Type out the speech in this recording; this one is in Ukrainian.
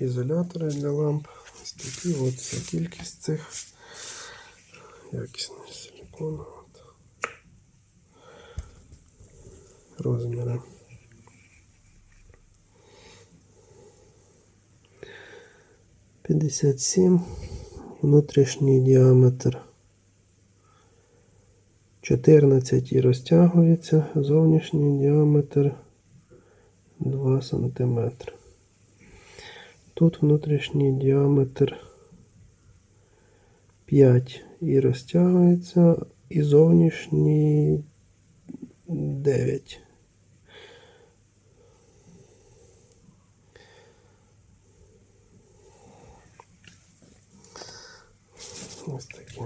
ізолятори для ламп. Ось такі от кількість цих якісний силікон. От. Розміри. П'ятдесят сім. Внутрішній діаметр 14 і розтягується, зовнішній діаметр 2 см. Тут внутрішній діаметр 5 і розтягується, і зовнішній 9. Ось такі.